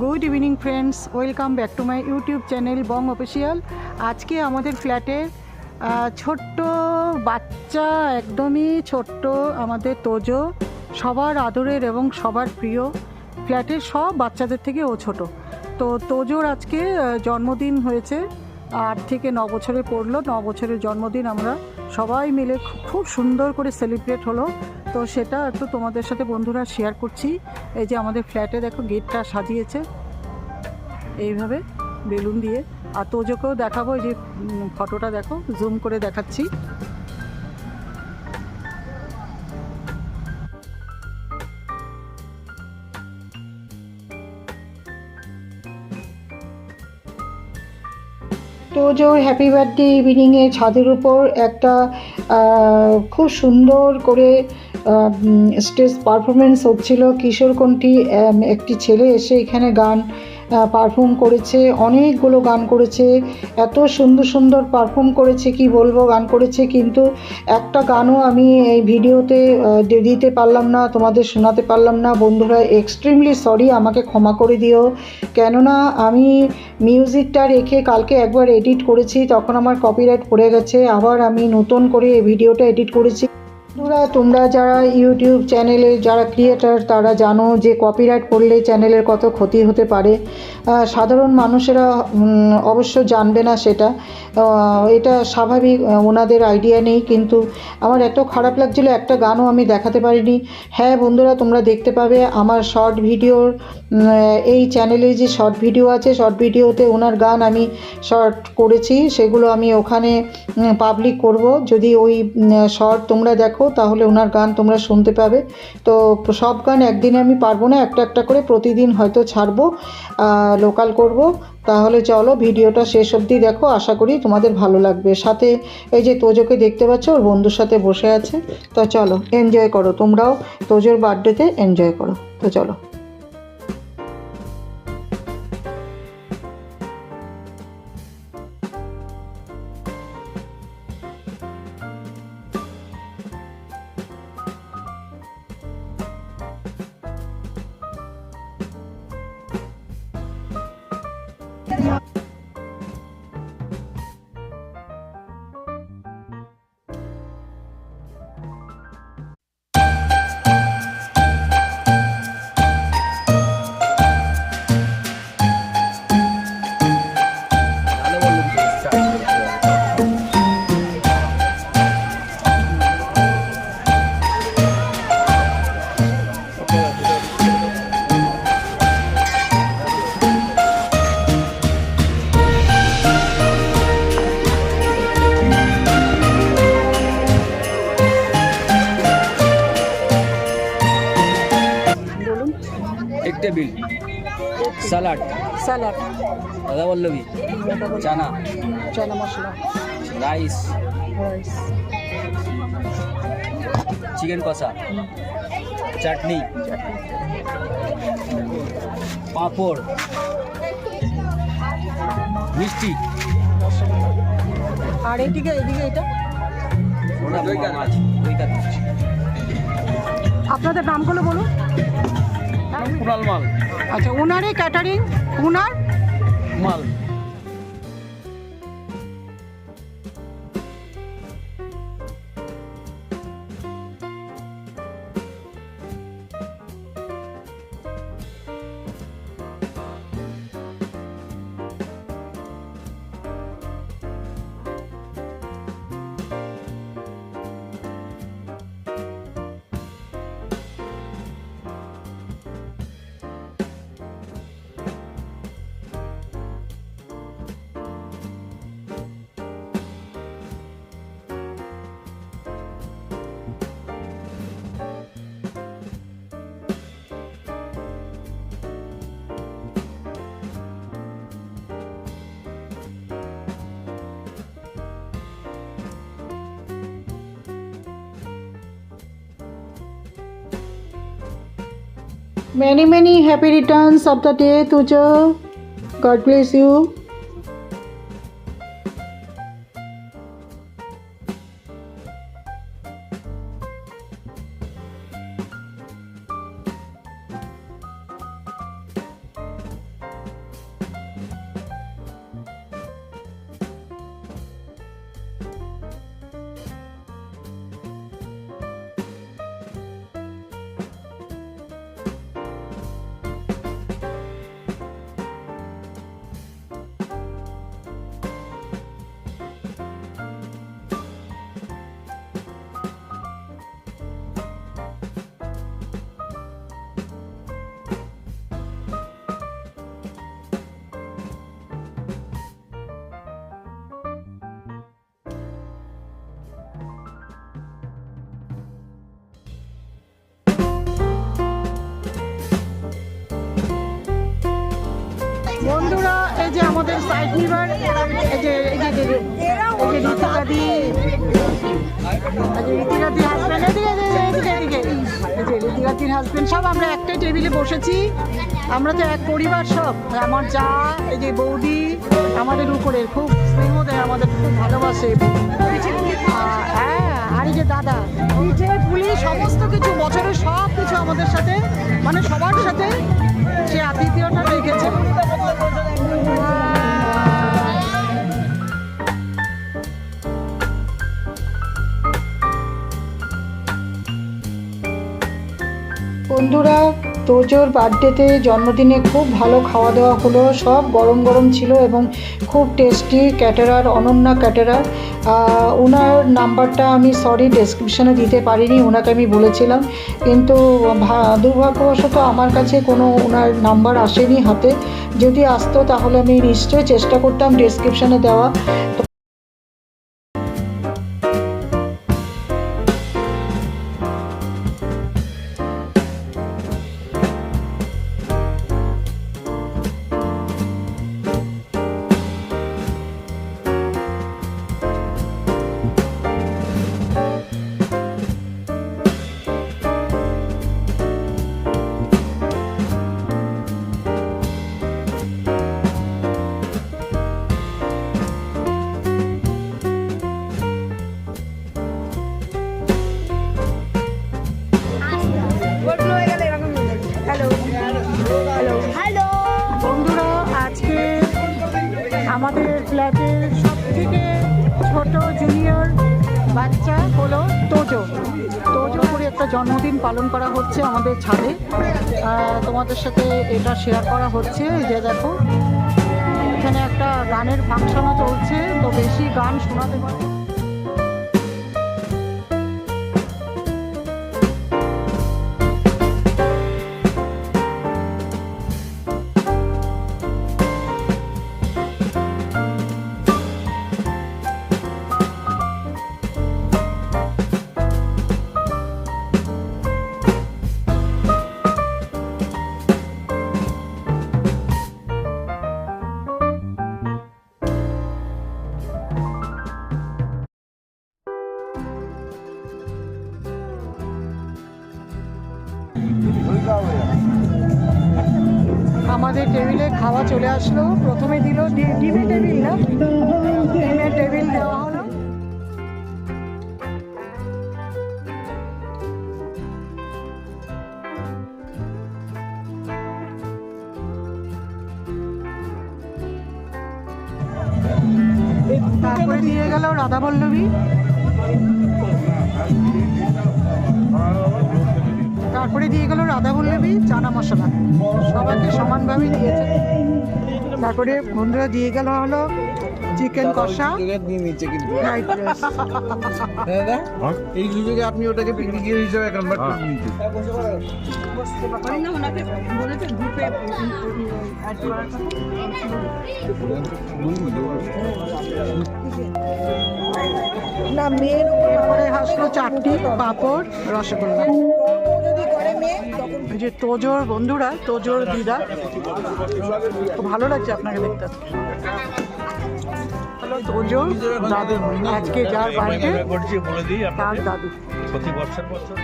Good evening friends welcome back to my YouTube channel Bong official আজকে আমাদের ফ্ল্যাটে ছোট্ট বাচ্চা, একদমই ছোট্ট আমাদের তোজো, সবার আদরের এবং সবার প্রিয়। ফ্ল্যাটের সব বাচ্চাদের থেকে ও ছোট। তো তোজোর আজকে জন্মদিন হয়েছে। আট থেকে ন বছরে পড়ল। ন বছরের জন্মদিন আমরা সবাই মিলে খুব সুন্দর করে সেলিব্রেট হলো। তো সেটা একটু তোমাদের সাথে বন্ধুরা শেয়ার করছি। এই যে আমাদের ফ্ল্যাটে দেখো গেটটা সাজিয়েছে। এইভাবে বেলুন দিয়ে। আর তোজোকেও দেখাবো, এই যে ফটোটা দেখো জুম করে দেখাচ্ছি। তোজো হ্যাপি বার্থডে ইভিনিংয়ে ছাদের উপর একটা খুব সুন্দর করে স্টেজ পারফরমেন্স হচ্ছিল। কিশোরকণ্ঠী একটি ছেলে এসে এখানে গান পারফর্ম করেছে, অনেকগুলো গান করেছে। এত সুন্দর সুন্দর পারফর্ম করেছে, কি বলব, গান করেছে। কিন্তু একটা গানও আমি এই ভিডিওতে দিতে পারলাম না, তোমাদের শোনাতে পারলাম না। বন্ধুরা এক্সট্রিমলি সরি আমাকে ক্ষমা করে দিও। কেননা, আমি মিউজিকটা রেখে কালকে একবার এডিট করেছি, তখন আমার কপিরাইট পড়ে গেছে। আবার আমি নতুন করে এই ভিডিওটা এডিট করেছি। বন্ধুরা, তোমরা যারা ইউটিউব চ্যানেলে, যারা ক্রিয়েটার তারা জানো যে কপিরাইট পড়লে চ্যানেলের কত ক্ষতি হতে পারে। সাধারণ মানুষেরা অবশ্য জানবে না সেটা। এটা স্বাভাবিক ওনাদের আইডিয়া নেই, কিন্তু আমার এত খারাপ লাগছিল, একটা গানও আমি দেখাতে পারিনি। হ্যাঁ বন্ধুরা, তোমরা দেখতে পাবে, আমার শর্ট ভিডিওর এই চ্যানেলে যে শর্ট ভিডিও আছে শর্ট ভিডিওতে ওনার গান আমি শর্ট করেছি। সেগুলো আমি ওখানে পাবলিক করব। যদি ওই শর্ট তোমরা দেখো তাহলে ওনার গান তোমরা শুনতে পাবে। তো সব গান একদিনে আমি পারব না, একটা একটা করে প্রতিদিন হয়তো ছাড়বো লোকাল করব। তাহলে চলো, ভিডিওটা শেষ অবধি দেখো, আশা করি তোমাদের ভালো লাগবে। সাথে এই যে তোজোকে দেখতে পাচ্ছ, ওর বন্ধুর সাথে বসে আছে। তো চলো এনজয় করো, তোমরাও তোজোর বার্থডেতে এনজয় করো। তো চলো। বিল? স্যালাড স্যালাড দাদা বল্লবী chana? Chana masala. Rice? Rice. Chicken kosha? Chutney? Papad? মিষ্টি? আর এদিকে এদিকে এটা? আপনাদের নামগুলো বলুন। কুড়াল মাল। আচ্ছা ওনারই ক্যাটারিং ওনার? মাল। Many, many happy returns of the day, to you. God bless you. আমাদের সাইড নিবার যে সব আমরা একটাই টেবিলে বসেছি। আমরা তো এক পরিবার সব আমার যা, এই যে বৌদি, আমাদের উপরে খুব স্নেহ দেয় আমাদের খুব ভালোবাসে। হ্যাঁ আর এই যে দাদা যে পুলিশ সমস্ত কিছু, বছরের সব কিছু আমাদের সাথে মানে সবার সাথে সে আতিথ্যটা রেখেছে। বন্ধুরা, তোজোর বার্থডেতে জন্মদিনে খুব ভালো খাওয়া দাওয়া হলো, সব গরম গরম ছিল এবং খুব টেস্টি ক্যাটারার অনন্যা ক্যাটারার ওনার নাম্বারটা আমি সরি ডেসক্রিপশানে দিতে পারিনি ওনাকে আমি বলেছিলাম। কিন্তু দুর্ভাগ্যবশত আমার কাছে কোনো ওনার নাম্বার আসেনি হাতে। যদি আসতো তাহলে আমি নিশ্চয়ই চেষ্টা করতাম ডেসক্রিপশানে দেওয়া। ছোট জুনিয়র বাচ্চা হলো তোজো। তোজো করে একটা জন্মদিন পালন করা হচ্ছে আমাদের ছাদে। তোমাদের সাথে এটা শেয়ার করা হচ্ছে যে দেখো। এখানে একটা গানের ফাংশনও চলছে, তো বেশি গান শোনাতে পারব আমাদের টেবিলে খাওয়া চলে আসলো। প্রথমে দিল ডিমের টেবিল না? ডিমের টেবিল দেওয়া হলো। তারপরে দিয়ে গেল রাধা পল্লবী তারপরে দিয়ে গেল রাধা পল্লবী চানা মশলা। সবাইকে সমানভাবে দিয়েছে। তারপরে বন্ধুরা দিয়ে গেল হলো চিকেন কষা। রাইস দাদা এই সুযোগে আপনি ওটাকে পিকনিকের হিসাবে কনভার্ট করে নিচ্ছেন না মেয়ের উপরে হাসলো চারটি পাঁপড় রসগোল্লা। যে তোজোর বন্ধুরা, তোজোর দিদা, খুব ভালো লাগছে আপনাকে দেখতে। তোজোর দাদু, আজকে যার বাড়িতে তার দাদু। প্রতি বছর বছর